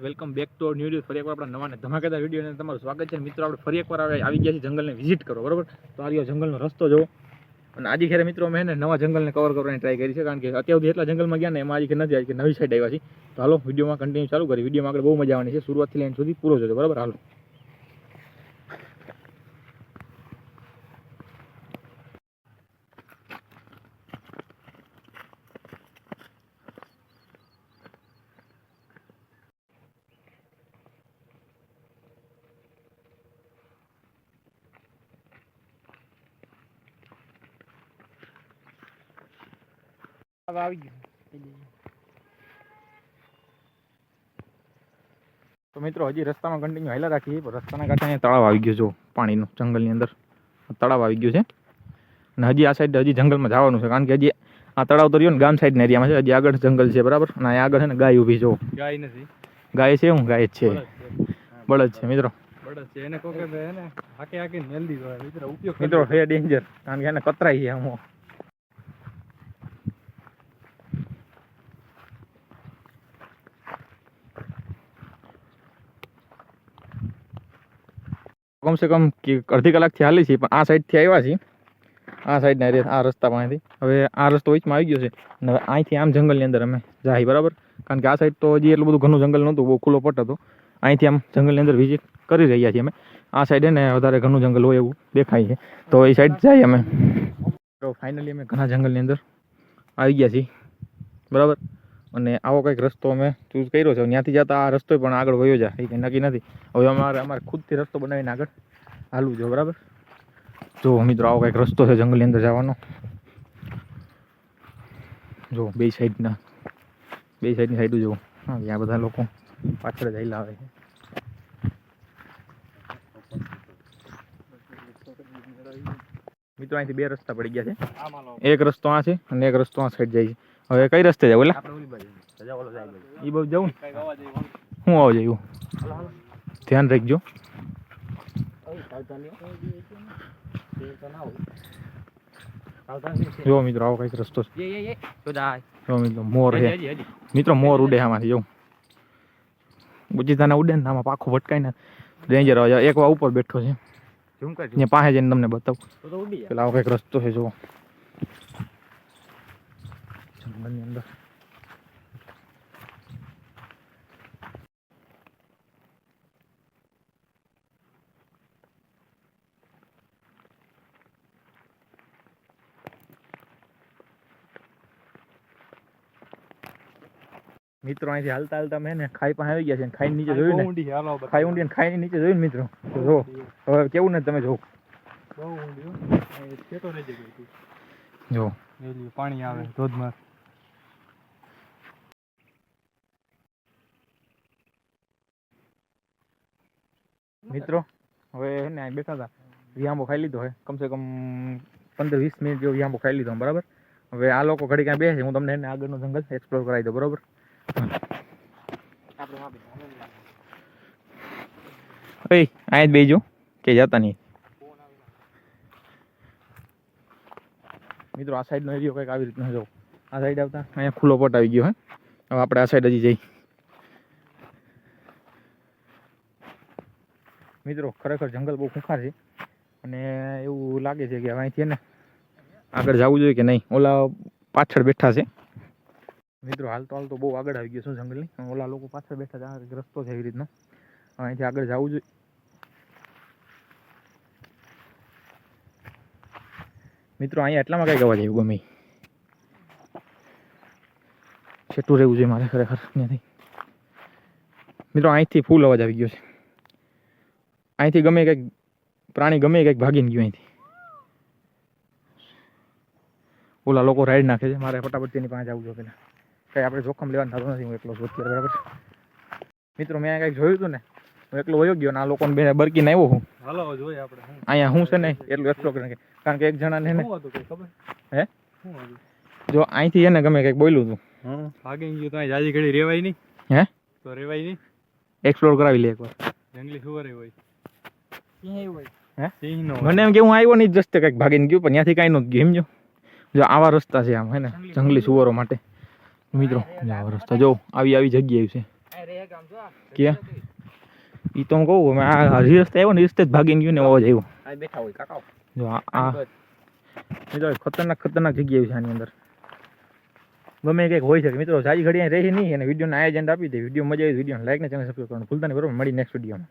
Welcome back to new news ફરી એકવાર આપણા નવાને ધમાકેદાર વીડિયો તમારું સ્વાગત છે. મિત્રો, આપણે ફરી એકવાર આવે- ગયા છીએ જંગલને વિઝિટ કરો બરોબર? તો આ જંગલનો રસ્તો જોવો અને આજે ખેરે મિત્રો મેં ને નવા જંગલને કવર કરવાની ટ્રાય કરી છે, કારણ કે અત્યાર સુધી એટલા જંગલમાં ગયા ને એમાં આજે નથી આજે નવી સાઈડ આવ્યા છે તો હાલો વિડીયોમાં કન્ટિન્યુ ચાલુ કરી વિડીયોમાં આગળ બહુ મજા આવવાની છે. શરૂઆતથી લઈને સુધી પૂરો જોજો, બરાબર? હાલો. આવી ગયું તો મિત્રો હજી રસ્તામાં કન્ટિન્યુ હાલ્યા રાખીએ. પણ રસ્તાના કાંઠે અહીંયા તળાવ આવી ગયો જો પાણીનું જંગલની અંદર તળાવ આવી ગયું છે. અને હજી આ સાઈડ હજી જંગલમાં જવાનું છે. કારણ કે હજી આ તળાવ તો રહ્યો ને ગામ સાઈડના એરિયામાં છે. હજી આગળ જંગલ છે બરાબર? અને અહીંયા આગળ છે ને ગાય ઊભી જો. ગાય નથી. ગાય છે હું ગાય જ છે. બળદ છે. મિત્રો. બળદ છે. એને કોકે બે એને હાકે હાકે મેલ દીધો હોય. ઉપયોગ મિત્રો હે ડેન્જર કારણ કે એને કતરાઈ છે હું કમસે કમ કે અડધી કલાકથી હાલી છે પણ આ સાઈડથી આવ્યા છીએ. આ સાઈડના એરિયા આ રસ્તા પાસેથી. હવે આ રસ્તો વચમાં આવી ગયો છે. અને હવે અહીંથી આમ જંગલની અંદર અમે જાય બરાબર? કારણ કે આ સાઈડ તો હજી એટલું બધું ઘણું જંગલ નહોતું, બહુ ખુલ્લો પટ હતો. અહીંથી આમ જંગલની અંદર વિઝિટ કરી રહ્યા છીએ અમે. આ સાઈડ ને વધારે ઘણું જંગલ હોય એવું દેખાય છે. તો એ સાઈડ જાય અમે. તો ફાઇનલી અમે ઘણા જંગલની અંદર આવી ગયા છીએ. બરાબર? અને આવો કંઈક રસ્તો અમે ચૂઝ કર્યો છે. ત્યાંથી જતા આ રસ્તો પણ આગળ વયો જાય. એ કંઈ નક્કી નથી. હવે અમારે અમારે ખુદથી રસ્તો બનાવીને આગળ હાલવું જો બરાબર? જો મિત્રો, આવો કંઈક રસ્તો છે જંગલની અંદર જવાનો. જો, બે સાઈડના, બે સાઈડની સાઈડ જો હા ત્યાં બધા લોકો પાછળ જ હાલ્યા આવે છે. મિત્રો અહીંથી બે રસ્તા પડી ગયા છે. એક રસ્તો આ છે અને એક રસ્તો આ સાઈડ જાય છે. હવે કઈ રસ્તે ઓલી જાય બાજુ. એ બહુ જવું હું આવો જવું ધ્યાન રાખજો. જો મિત્રો આવો કંઈક રસ્તો છે. જાય જો મિત્રો મોર છે. મિત્રો મોર ઉડે આમાંથી જવું ઉચિતાના ઉડે ને આમાં પાખું ભટકાઈને ડેન્જર આવે. એક વાર ઉપર બેઠો છે. ઝૂમ પાસે જઈને તમને બતાવું. પેલા આવો કંઈક રસ્તો છે જો જંગલની અંદર. મિત્રો અહીંથી હાલતા હાલતા મેં ને ખાઈ પાસે આવી ગયા છે ખાઈ નીચે જોયું ને. ખાઈ ઊંડી ખાઈ નીચે જોયું ને મિત્રો? જો હવે કેવું ને તમે જો. કોઈ. જો. પાણી આવે ધોધમાર. મિત્રો હવે હે ને અહીં બેઠા હતા. વિયાંબો ખાઈ લીધો હે. કમસે કમ પંદર વીસ મિનિટ જેવો વિયાંબો ખાઈ લીધો બરાબર? હવે આ લોકો ઘડી ક્યાં બેસે હું તમને એને આગળનો જંગલ એક્સપ્લોર કરાવી દઉં બરાબર. ઓય જ બેજો. કે જતા નહીં. મિત્રો, આ સાઈડનો એરિયો કંઈક આવી રીતનો જો. આ સાઈડ આવતા, અહીંયા ખુલ્લો પટ આવી ગયો, હે. હવે આપણે આ સાઈડ હજી જઈ. મિત્રો, ખરેખર જંગલ બહુ ખુખાર છે. અને એવું લાગે છે કે હવે અહીંથી ને, આગળ જવું જોઈએ કે નહીં. ઓલા પાછળ બેઠા છે. મિત્રો, હાલ તો હાલ તો બહુ આગળ આવી ગયો છું જંગલની. ઓલા લોકો પાછળ બેઠા છે રસ્તો છે એવી રીતનો. અહીંથી આગળ જવું જોઈએ. મિત્રો, અહીંયા એટલામાં કઈ અવાજ આવ્યું ગમે. છેટું રહેવું જોઈએ મારે ખરેખર ત્યાંથી મિત્રો, અહીંથી ફૂલ અવાજ આવી ગયો છે. અહીંથી ગમે કંઈક, પ્રાણી ગમે કંઈક ભાગીને ગયું અહીંથી. ઓલા લોકો રાઈડ નાખે છે. મારે ફટાફટ તેની પાસે જવું જોઈએ પેલા કંઈ આપણે જોખમ લેવાનું થતું નથી હું એકલો છું અત્યારે બરાબર મિત્રો મેં કંઈક જોયું હતું ને હું એકલો વયો ગયો ને આ લોકોને બે બરકીને આવ્યો હું. હાલો જોઈએ આપણે અહીંયા હું છે ને એટલું એક્સપ્લોર કરીને કારણ કે એક જણાને ને શું હતું કઈ ખબર? હે? શું જો અહીંથી એને ગમે કંઈક બોલ્યું હતું ભાગી ગયું તો અહીં જાજી ઘડી રેવાય નહીં. હે? તો રેવાય નહીં. એક્સપ્લોર કરાવી લે એકવાર. જંગલી સુવર હોય. હે? સિંહ નો મને એમ કે હું આવ્યો નહીં જસ્ટ કંઈક ભાગીને ગયું પણ ત્યાંથી કાંઈ નહોતું ગયું જો આવા રસ્તા છે આમ હે ને જંગલી સુવરો માટે. મિત્રો રસ્તો જો આવી આવી જગ્યાએ છે. કે? ઈ તો હું કહું અમે આ હજી રસ્તે આવ્યો ને એ રસ્તે જ ભાગીને ગયું ને અવાજ આવ્યો. આ બેઠા હોય જો આ મિત્રો ખતરનાક ખતરનાક જગ્યા છે આની અંદર. ગમે કંઈક હોય શકે. મિત્રો સારી ઘડી રહી નહીં અને વિડીયોને આયોજન આપી દે. વીડિયો મજા આવી વીડિયો લાઈક ને ચેનલ સબસ્ક્રાઈબ કરવાનું ભૂલતા નહીં બરોબર? મળી નેક્સ્ટ વિડીયોમાં